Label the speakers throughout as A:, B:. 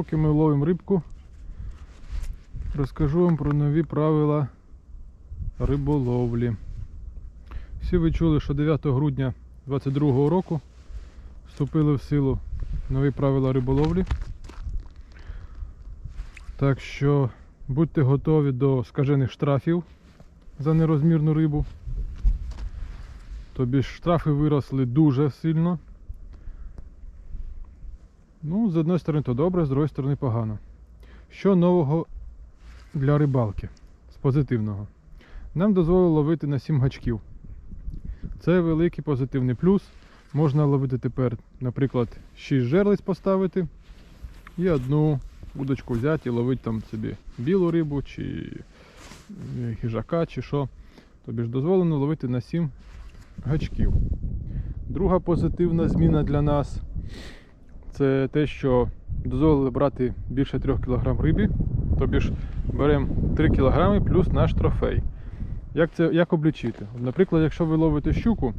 A: Поки ми ловимо рибку, розкажу вам про нові правила риболовлі. Всі ви чули, що 9 грудня 2022 року вступили в силу нові правила риболовлі. Так що будьте готові до скажених штрафів за нерозмірну рибу. Тобі штрафи виросли дуже сильно. Ну, з одної сторони то добре, з другої сторони погано. Що нового для рибалки з позитивного? Нам дозволили ловити на 7 гачків. Це великий позитивний плюс. Можна ловити тепер, наприклад, 6 жерлиць поставити і одну удочку взяти і ловити там собі білу рибу чи е, хижака, чи що. Тобі ж дозволено ловити на 7 гачків. Друга позитивна зміна для нас це те, що дозволили брати більше 3 кг рибі. Тобі ж беремо 3 кг плюс наш трофей. Як це як облічити? Наприклад, якщо ви ловите щуку,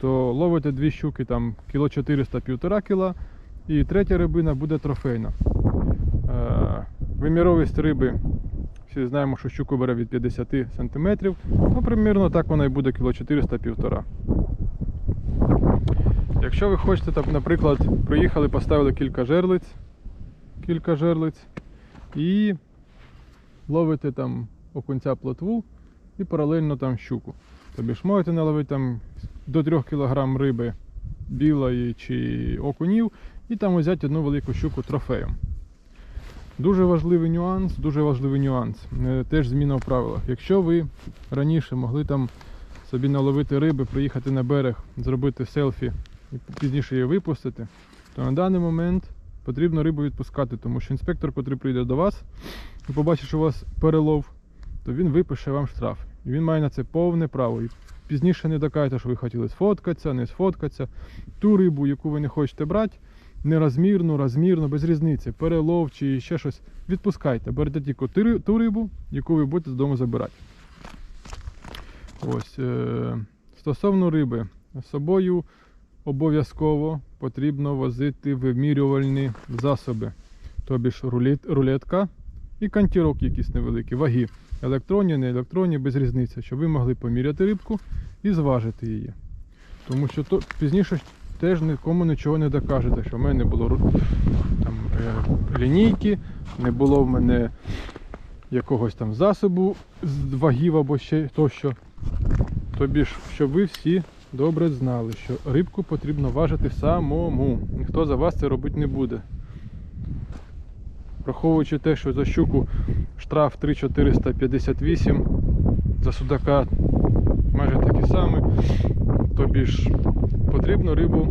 A: то ловите дві щуки там кіло 400 1,5 кг, і третя рибина буде трофейна. Е, Виміровість риби, всі знаємо, що щуку бере від 50 см. Ну, примірно так вона і буде кіло 400 1,5 Якщо ви хочете, так, наприклад, приїхали, поставили кілька жерлиць, кілька жерлиць і ловите там окунця плотву і паралельно там щуку. Тобі ж можете наловити там до 3 кг риби білої чи окунів і там взяти одну велику щуку трофеєм. Дуже важливий нюанс, дуже важливий нюанс. е, Теж зміна в правилах. Якщо ви раніше могли там собі наловити риби, приїхати на берег, зробити селфі і пізніше її випустити, то на даний момент потрібно рибу відпускати, тому що інспектор, котрий прийде до вас і побачить, що у вас перелов, то він випише вам штраф. І він має на це повне право. І пізніше не докажете, що ви хотіли сфоткатися, не сфоткатися. Ту рибу, яку ви не хочете брати, нерозмірну, розмірну, без різниці, перелов чи ще щось, відпускайте. Берете тільки ту рибу, яку ви будете додому забирати. Ось. Е- стосовно риби, з собою обов'язково потрібно возити вимірювальні засоби. Тобі ж рулет, рулетка і кантірок якісь невеликі, ваги. Електронні, не електронні, без різниці, щоб ви могли поміряти рибку і зважити її. Тому що то, пізніше теж нікому нічого не докажете, що в мене не було там, е, лінійки, не було в мене якогось там засобу з вагів або ще тощо. Тобі ж, щоб ви всі добре знали, що рибку потрібно важити самому. Ніхто за вас це робити не буде. Враховуючи те, що за щуку штраф 3,458, за судака майже такий самий, тобі ж потрібно рибу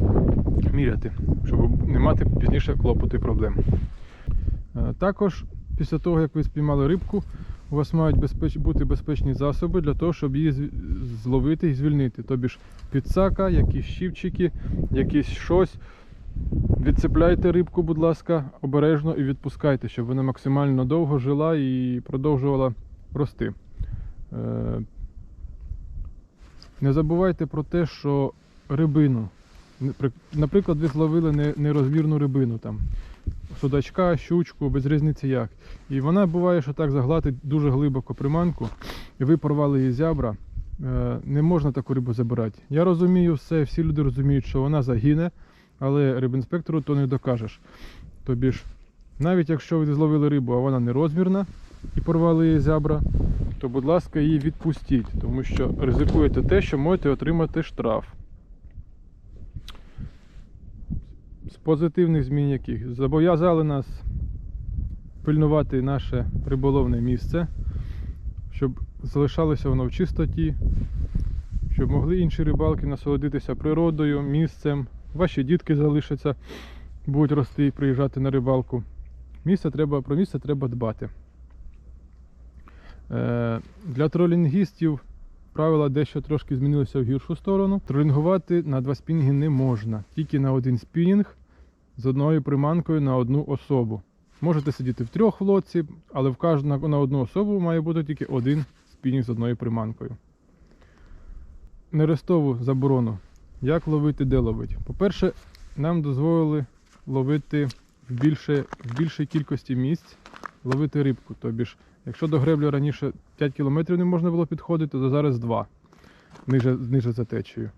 A: міряти, щоб не мати пізніше клопоту і проблем. Е, Також після того, як ви спіймали рибку, у вас мають безпеч... бути безпечні засоби для того, щоб її зловити і звільнити. Тобі ж підсака, якісь щівчики, якісь щось. Відцепляйте рибку, будь ласка, обережно і відпускайте, щоб вона максимально довго жила і продовжувала рости. Е, Не забувайте про те, що рибину, наприклад, ви зловили не- нерозмірну рибину, там, судачка, щучку, без різниці як. І вона буває, що так загладить дуже глибоко приманку, і ви порвали її зябра. Е, Не можна таку рибу забирати. Я розумію все, всі люди розуміють, що вона загине, але рибінспектору то не докажеш. Тобі ж, навіть якщо ви зловили рибу, а вона не розмірна і порвали її зябра, то будь ласка її відпустіть, тому що ризикуєте те, що можете отримати штраф. З позитивних змін яких зобов'язали нас пильнувати наше риболовне місце, щоб залишалося воно в чистоті, щоб могли інші рибалки насолодитися природою, місцем. Ваші дітки залишаться, будуть рости і приїжджати на рибалку. Місце треба, про місце треба дбати. Е, для тролінгістів правила дещо трошки змінилися в гіршу сторону. Тролінгувати на два спінінги не можна, тільки на один спінінг з одною приманкою на одну особу. Можете сидіти в трьох в лодці, але в кожну, на- одну особу має бути тільки один спінінг з одною приманкою. Нерестову заборону. Як ловити, де ловити? По-перше, нам дозволили ловити в, більше, в більшій кількості місць ловити рибку. Тобі ж, якщо до греблі раніше 5 кілометрів не можна було підходити, то зараз 2 ниже, ниже за течією.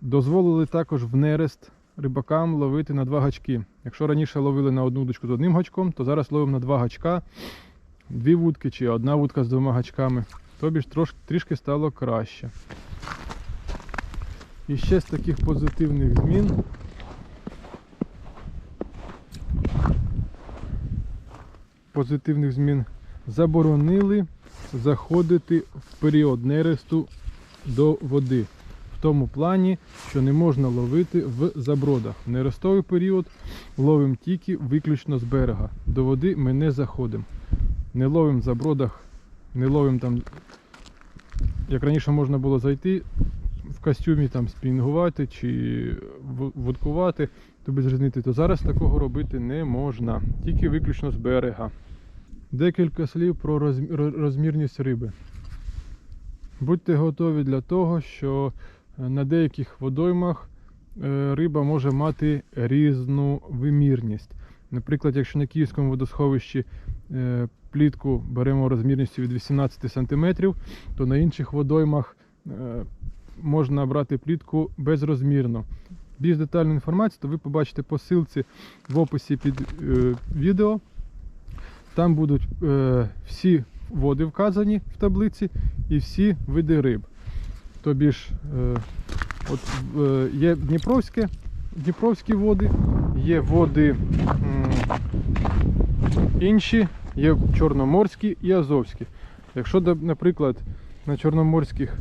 A: Дозволили також в нерест рибакам ловити на два гачки. Якщо раніше ловили на одну удочку з одним гачком, то зараз ловимо на два гачка, дві вудки чи одна вудка з двома гачками. Тобі ж трош, трішки стало краще. І ще з таких позитивних змін. Позитивних змін заборонили заходити в період нересту до води. Тому плані, що не можна ловити в забродах. В нерестовий період ловимо тільки виключно з берега. До води ми не заходимо. Не ловимо в забродах, не ловимо там, як раніше можна було зайти в костюмі там спінгувати чи в- вудкувати, то без то зараз такого робити не можна. Тільки виключно з берега. Декілька слів про розмірність риби. Будьте готові для того, що на деяких водоймах е, риба може мати різну вимірність. Наприклад, якщо на Київському водосховищі е, плітку беремо розмірністю від 18 см, то на інших водоймах е, можна брати плітку безрозмірно. Більш детальну інформацію, то ви побачите по ссылці в описі під відео. Там будуть всі води вказані в таблиці і всі види риб. Тобі ж е, от, е, є Дніпровське, Дніпровські води, є води інші, є Чорноморські і Азовські. Якщо, наприклад, на Чорноморських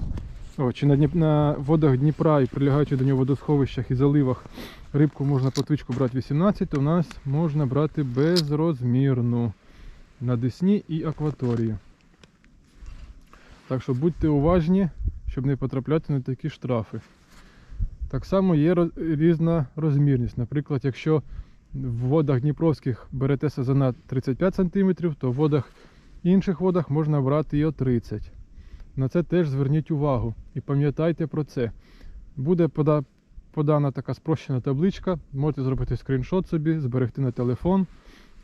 A: о, чи на, на водах Дніпра і прилягаючи до нього водосховищах і заливах рибку можна по твичку брати 18, то в нас можна брати безрозмірну на Десні і акваторії. Так що будьте уважні, щоб не потрапляти на такі штрафи. Так само є різна розмірність. Наприклад, якщо в водах Дніпровських берете сазана 35 см, то в водах інших водах можна брати і о 30 На це теж зверніть увагу і пам'ятайте про це. Буде пода- подана така спрощена табличка, можете зробити скріншот собі, зберегти на телефон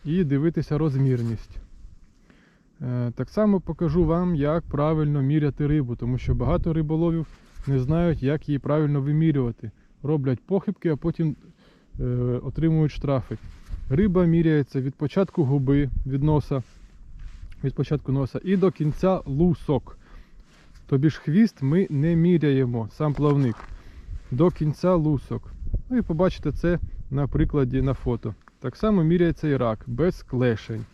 A: і дивитися розмірність. Е, Так само покажу вам, як правильно міряти рибу, тому що багато риболовів не знають, як її правильно вимірювати. Роблять похибки, а потім е, отримують штрафи. Риба міряється від початку губи, від носа, від початку носа і до кінця лусок. Тобі ж хвіст ми не міряємо, сам плавник. До кінця лусок. Ну і побачите це на прикладі на фото. Так само міряється і рак, без клешень.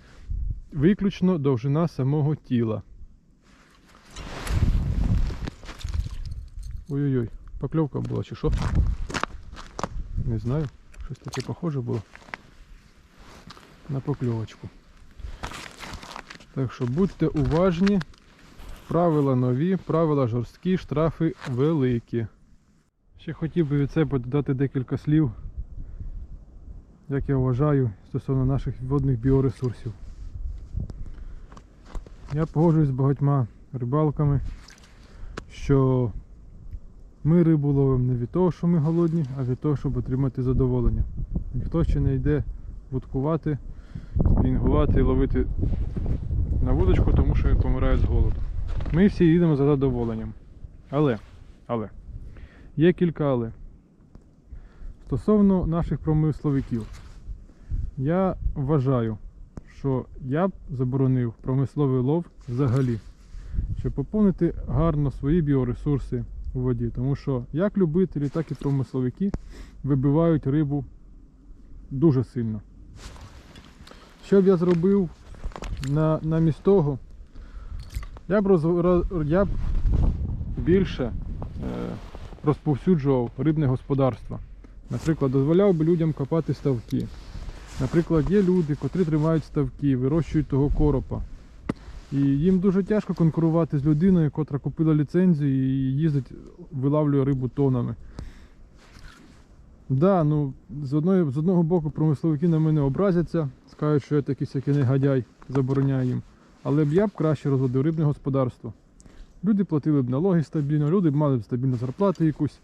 A: Виключно довжина самого тіла. Ой-ой-ой, покльовка була чи що? Не знаю. Щось таке похоже було. На покльовочку. Так що будьте уважні. Правила нові, правила жорсткі, штрафи великі. Ще хотів би від себе додати декілька слів, як я вважаю, стосовно наших водних біоресурсів. Я погоджуюсь з багатьма рибалками, що ми рибу ловимо не від того, що ми голодні, а від того, щоб отримати задоволення. Ніхто ще не йде вудкувати, спінгувати і ловити на вудочку, тому що він помирає з голоду. Ми всі їдемо за задоволенням. Але, але, є кілька але. Стосовно наших промисловиків, я вважаю, що я б заборонив промисловий лов взагалі, щоб поповнити гарно свої біоресурси у воді. Тому що як любителі, так і промисловики вибивають рибу дуже сильно. Що б я зробив на, намість того, я б, роз, я б більше е, розповсюджував рибне господарство. Наприклад, дозволяв би людям копати ставки. Наприклад, є люди, котрі тримають ставки, вирощують того коропа. І їм дуже тяжко конкурувати з людиною, котра купила ліцензію і їздить, вилавлює рибу тонами. Да, ну, з, одної, з одного боку промисловики на мене образяться, скажуть, що я такий всякий негодяй, забороняю їм. Але б я б краще розводив рибне господарство. Люди платили б налоги стабільно, люди б мали б стабільну зарплату якусь,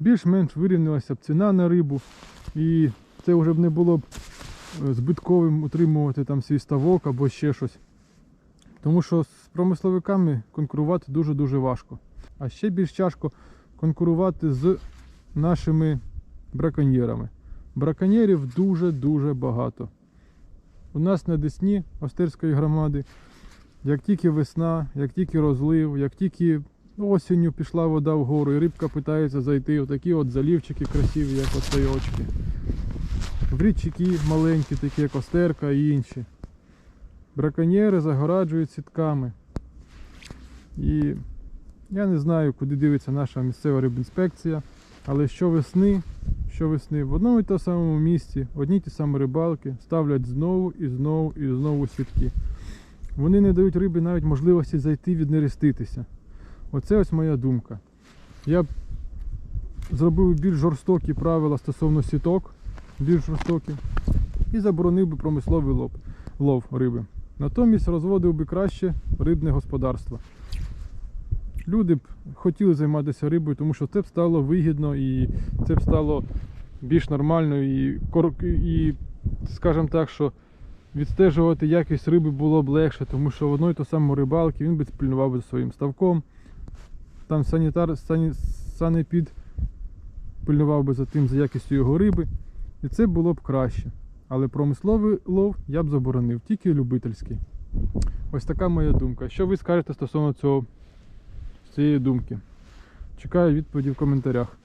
A: більш-менш вирівнялася б ціна на рибу. І це вже б не було б збитковим утримувати там свій ставок або ще щось. Тому що з промисловиками конкурувати дуже-дуже важко. А ще більш тяжко конкурувати з нашими браконьєрами. Браконьєрів дуже-дуже багато. У нас на Десні Остерської громади, як тільки весна, як тільки розлив, як тільки осінню пішла вода вгору і рибка питається зайти, отакі от залівчики красиві, як остайочки. В річки маленькі, такі як Остерка і інші. Браконьєри загораджують сітками. І я не знаю, куди дивиться наша місцева рибінспекція, але щовесни, щовесни в одному і тому самому місці одні ті самі рибалки ставлять знову і знову і знову сітки. Вони не дають рибі навіть можливості зайти віднереститися. Оце ось моя думка. Я б зробив більш жорстокі правила стосовно сіток, більш жорстокі, і заборонив би промисловий лов, лов риби. Натомість розводив би краще рибне господарство. Люди б хотіли займатися рибою, тому що це б стало вигідно і це б стало більш нормально і, і скажімо так, що відстежувати якість риби було б легше, тому що в одної то самої рибалки він би спільнував би своїм ставком. Там санітар, сані, санепід пильнував би за тим, за якістю його риби. І це було б краще. Але промисловий лов я б заборонив, тільки любительський. Ось така моя думка. Що ви скажете стосовно цього, цієї думки? Чекаю відповіді в коментарях.